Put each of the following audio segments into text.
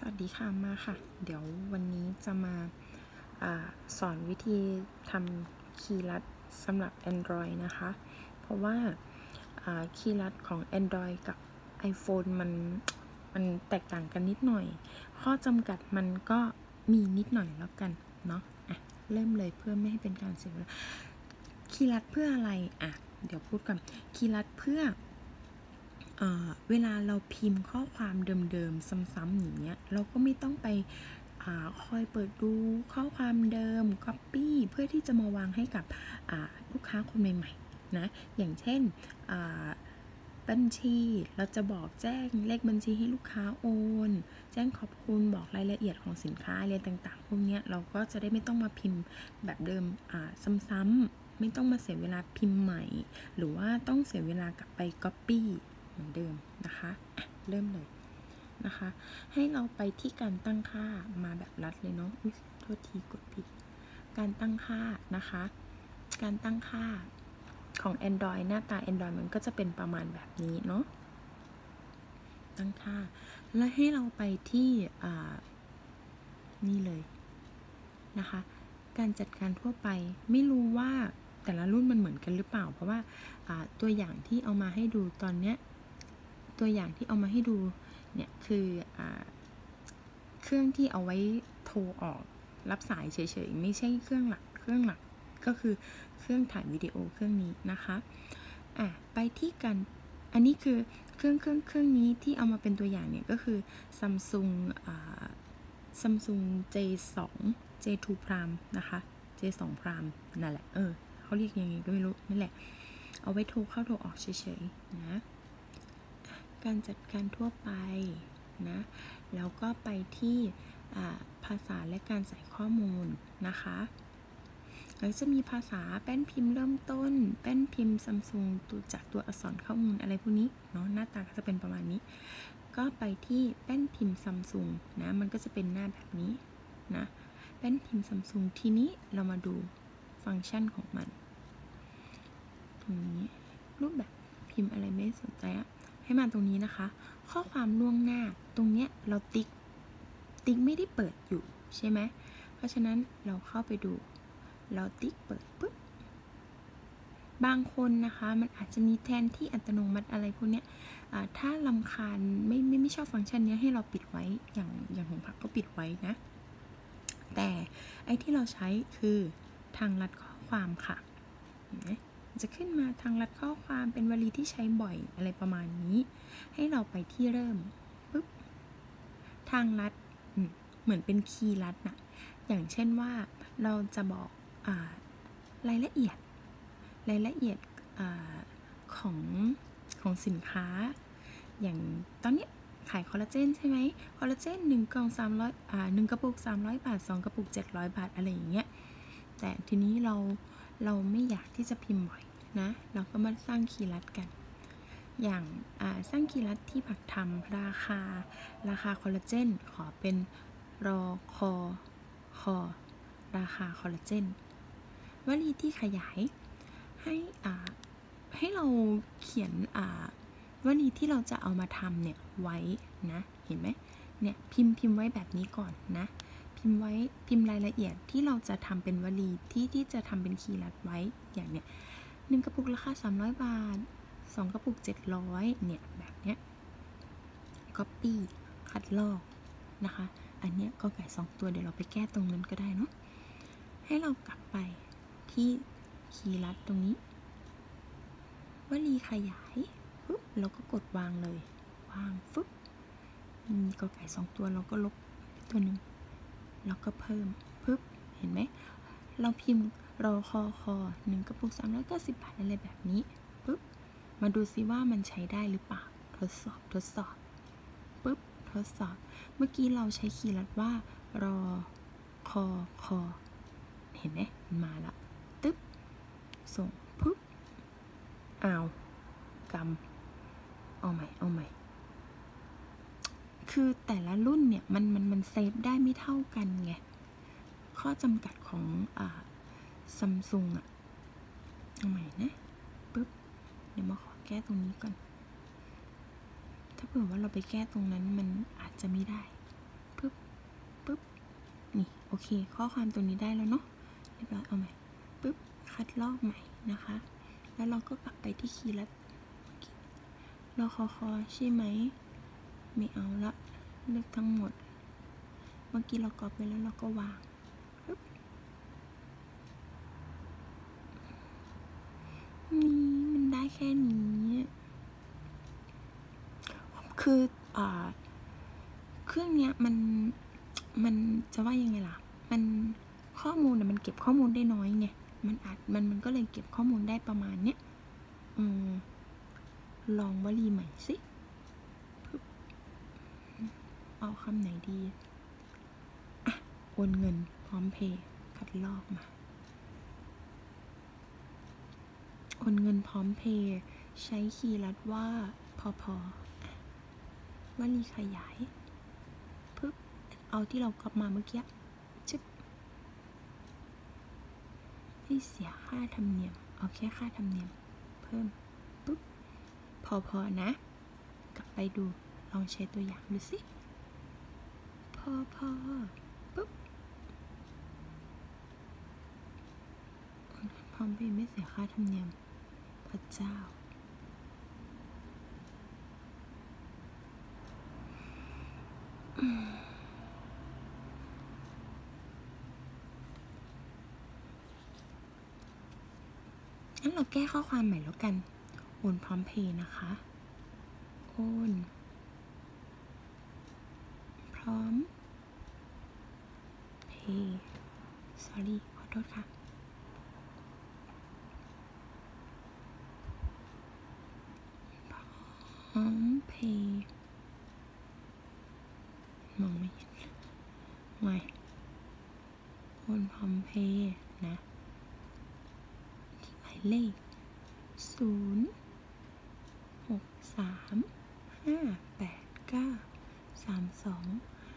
สวัสดีค่ะมาค่ะ เดี๋ยววันนี้จะมาอาสอนวิธีทำคีย์ลัดสำหรับ Android นะคะ เพราะว่าคีย์ลัดของ Android กับ iPhone มันมันแตกต่างกันนิดหน่อย ข้อจำกัดมันก็มีนิดหน่อยแล้วกันเนาะอะเริ่มเลยเพื่อไม่ให้เป็นการเสียเวลาคีย์ลัดเพื่ออะไรอะเดี๋ยวพูดก่อนคีย์ลัดเพื่อ เวลาเราพิมพ์ข้อความเดิมๆ ซ้ำๆอย่างเงี้ย เราก็ไม่ต้องไปอคอยเปิดดูข้อความเดิม Copy เพื่อที่จะมาวางให้กับลูกค้าคนใหม่ๆนะ อย่างเช่นบัญชี เราจะบอกแจ้งเลขบัญชีให้ลูกค้าโอน แจ้งขอบคุณบอกรายละเอียดของสินค้าอะไรต่างๆ พวกนี้เราก็จะได้ไม่ต้องมาพิมพ์แบบเดิมซ้ำๆไม่ต้องมาเสียเวลาพิมพ์ใหม่ หรือว่าต้องเสียเวลากลับไป Copy เหมือนเดิมนะคะะเริ่มเลยนะคะ ให้เราไปที่การตั้งค่ามาแบบรัดเลยเนาะอุ้ยโทษทีกดผิด การตั้งค่านะคะ การตั้งค่าของ Android หน้าตา Android มันก็จะเป็นประมาณแบบนี้เนาะตั้งค่า แล้วให้เราไปที่นี่เลยนะคะ การจัดการทั่วไปไม่รู้ว่าแต่ละรุ่นมันเหมือนกันหรือเปล่า เพราะว่าตัวอย่างที่เอามาให้ดูตอนเนี้ย ตัวอย่างที่เอามาให้ดูเนี่ยคืออเครื่องที่เอาไว้โทรออกรับสายเฉยๆ ไม่ใช่เครื่องหลัก เครื่องหลักก็คือเครื่องถ่ายวิดีโอเครื่องนี้นะคะอะไปที่กันอันนี้คือเครื่องเครื่องเครื่องนี้ที่เอามาเป็นตัวอย่างเนี่ยก็คือ Samsung อ่า Samsung J2 J2 Prime นะคะ J2 Prime นั่นแหละ เออเขาเรียกยังไงก็ไม่รู้นั่นแหละ เอาไว้โทรเข้าโทรออกเฉยๆนะ การจัดการทั่วไปนะแล้วก็ไปที่ภาษาและการใส่ข้อมูลนะคะแล้วจะมีภาษาแป้นพิมพ์เริ่มต้น แป้นพิมพ์ซัมซุงตัวจากตัวอักษรข้อมูลอะไรพวกนี้เนาะหน้าตาก็จะเป็นประมาณนี้ ก็ไปที่แป้นพิมพ์ซัมซุงนะมันก็จะเป็นหน้าแบบนี้นะแป้นพิมพ์ซัมซุงทีนี้เรามาดูฟังก์ชันของมันตรงนี้รูปแบบพิมพ์อะไรไม่สนใจอะ ให้มาตรงนี้นะคะ ข้อความล่วงหน้าตรงเนี้ยเราติ๊ก ติ๊กไม่ได้เปิดอยู่ใช่ไหมเพราะฉะนั้นเราเข้าไปดู เราติ๊กเปิดปุ๊บบางคนนะคะมันอาจจะมีแทนที่อัตโนมัติอะไรพวกเนี้ยถ้าลำคาญไม่ไม่ไม่ชอบฟังก์ชันนี้ให้เราปิดไว้อย่างอย่างของพักก็ปิดไว้นะ แต่ไอที่เราใช้คือทางลัดข้อความค่ะเห็นไหม จะขึ้นมาทางลัดข้อความเป็นวลีที่ใช้บ่อยอะไรประมาณนี้ ให้เราไปที่เริ่มปุ๊บทางลัดเหมือนเป็นคีย์ลัดนะอย่างเช่นว่าเราจะบอกอรายละเอียด รายละเอียดอของของสินค้า อย่างตอนนี้ขายคอลลาเจนใช่ไหมคอลลาเจนหนึ่งกล่องสามร้อยอ่าหนึ่งกระปุกสามร้อยบาทสองกระปุกเจ็ดร้อยบาท อะไรอย่างเงี้ย แต่ทีนี้เราเราไม่อยากที่จะพิมพ์บ่อย นะเราก็มาสร้างคีย์ลัดกัน อย่างสร้างคีย์ลัดที่ผักทำราคา ราคาคอลลาเจนขอเป็นรอคอคอราคาคอลลาเจนวลีที่ขยายให้ให้เราเขียนวลีที่เราจะเอามาทำเนี่ยไว้นะเห็นไหมเนี่ยพิมพ์พิมพ์ไว้แบบนี้ก่อนนะพิมพ์ไว้พิมพ์รายละเอียดที่เราจะทำเป็นวลีที่ที่จะทำเป็นคีย์ลัดไว้อย่างเนี้ย หนึ่งกระปุกราคา 300 บาทสองกระปุก 700 เนี่ย แบบเนี้ย copy คัดลอกนะคะ อันเนี้ยก็ไก่สองตัวเดี๋ยวเราไปแก้ตรงนั้นก็ได้เนาะให้เรากลับไปที่คีย์ลัดตรงนี้วลีขยายปุ๊บเราก็กดวางเลยวางฟึบมีก็ไก่สองตัวเราก็ลบตัวหนึ่งแล้วก็เพิ่มปึ๊บเห็นไหม เราพิมพ์ รอคอคอหนึ่งกระปุกสามร้อยเก้าสิบบาทอะไรแบบนี้ปุ๊บมาดูซิว่ามันใช้ได้หรือเปล่า ทดสอบทดสอบปุ๊บทดสอบ เมื่อกี้เราใช้คีย์ลัดว่ารอคอคอเห็นไหมมันมาละตึ๊บส่งปุ๊บอ้าวกำเอาใหม่เอาใหม่คือแต่ละรุ่นเนี่ยมันมันมันเซฟได้ไม่เท่ากันไงข้อจำกัดของอ่า ซัมซุงอะเอาใหม่นะปึ๊บ เดี๋ยวมาขอแก้ตรงนี้ก่อน ถ้าเผื่อว่าเราไปแก้ตรงนั้นมันอาจจะไม่ได้ปึ๊บปึ๊บ นี่ โอเค ข้อความตรงนี้ได้แล้วเนาะเรียบร้อยเอาใหม่ปุ๊บ คัดลอกใหม่นะคะ แล้วเราก็กลับไปที่คีย์ลัดรอคอคอใช่ไหมไม่เอาละ เลือกทั้งหมด เมื่อกี้เรากรอบไปแล้วเราก็วางปึ๊บนี่มันได้แค่นี้ คืออ่าเครื่องเนี้ยมันมันจะว่ายังไงล่ะ มันข้อมูลน่ะมันเก็บข้อมูลได้น้อยไง มันอาจมันมันก็เลยเก็บข้อมูลได้ประมาณเนี้ยอืมลองวลีใหม่สิ เอาคำไหนดี อะ โอนเงินพร้อมเพย์คัดลอกมา โอนเงินพร้อมเพย์ใช้คีย์ลัดว่าพอพออะวลีขยายปึ๊บเอาที่เรากลับมาเมื่อกี้ชึบไม่เสียค่าธรรมเนียมเอาแค่ค่าธรรมเนียม เพิ่มปุ๊บพอพอนะ กลับไปดูลองใช้ตัวอย่างดูสิพอพอปุ๊บพร้อมเพย์ไม่เสียค่าธรรมเนียม พระเจ้า งั้นเราแก้ข้อความใหม่แล้วกัน โอนพร้อมเพย์นะคะ โอน พร้อมเพย์ sorry ขอโทษค่ะ พร้อม เพย์มองไม่เห็นไม่โอนพร้อมเพย์นะ ที่หมายเลขศูนย์หกสามห้าแปดเก้าสามสอง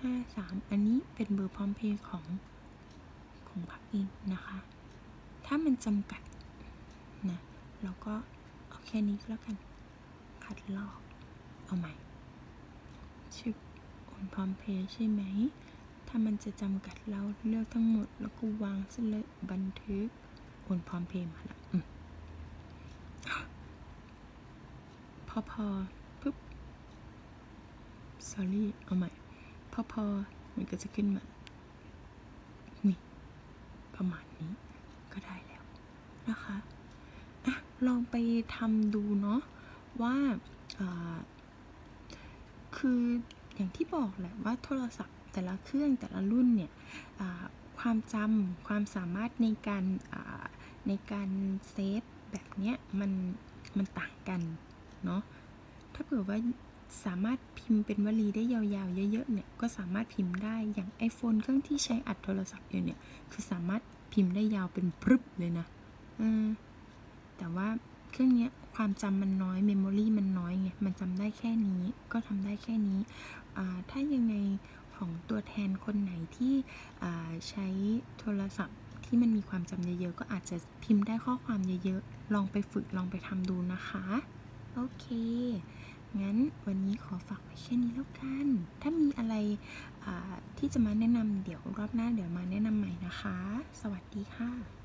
ห้าสามอันนี้เป็นเบอร์พร้อมเพย์ของของพักเองนะคะ ถ้ามันจำกัดนะเราก็เอาแค่นี้ก็แล้วกัน คัดลอก เอาใหม่ชิบโอนพร้อมเพย์ใช่ไหม ถ้ามันจะจำกัดเราเลือกทั้งหมดแล้วก็วางซะเลยบันทึก โอนพร้อมเพย์มาละพอพอปุ๊บ sorry เอาใหม่ พอพอมันก็จะขึ้นมา นี่ ประมาณนี้ก็ได้แล้วนะคะ อะ ลองไปทำดูเนาะว่าอ่า คืออย่างที่บอกแหละว่าโทรศัพท์แต่ละเครื่องแต่ละรุ่นเนี่ยความจำความสามารถในการในการเซฟแบบเนี้ยมันมันต่างกันเนาะถ้าเผื่อว่าสามารถพิมพ์เป็นวลีได้ยาวๆ เยอะๆเนี่ยก็สามารถพิมพ์ได้อย่าง iPhone เครื่องที่ใช้อัดโทรศัพท์อยู่เนี่ยคือสามารถพิมพ์ได้ยาวเป็นพรึบเลยนะอืมแต่ว่า เครื่องนี้ความจำมันน้อยเมมโมรีมันน้อยไงมันจำได้แค่นี้ก็ทำได้แค่นี้ ถ้ายังไงของตัวแทนคนไหนที่ใช้โทรศัพท์ที่มันมีความจำเยอะๆ ก็อาจจะพิมพ์ได้ข้อความเยอะๆ ลองไปฝึกลองไปทำดูนะคะ โอเค งั้นวันนี้ขอฝากไว้แค่นี้แล้วกัน ถ้ามีอะไรที่จะมาแนะนำเดี๋ยวรอบหน้าเดี๋ยวมาแนะนำใหม่นะคะ สวัสดีค่ะ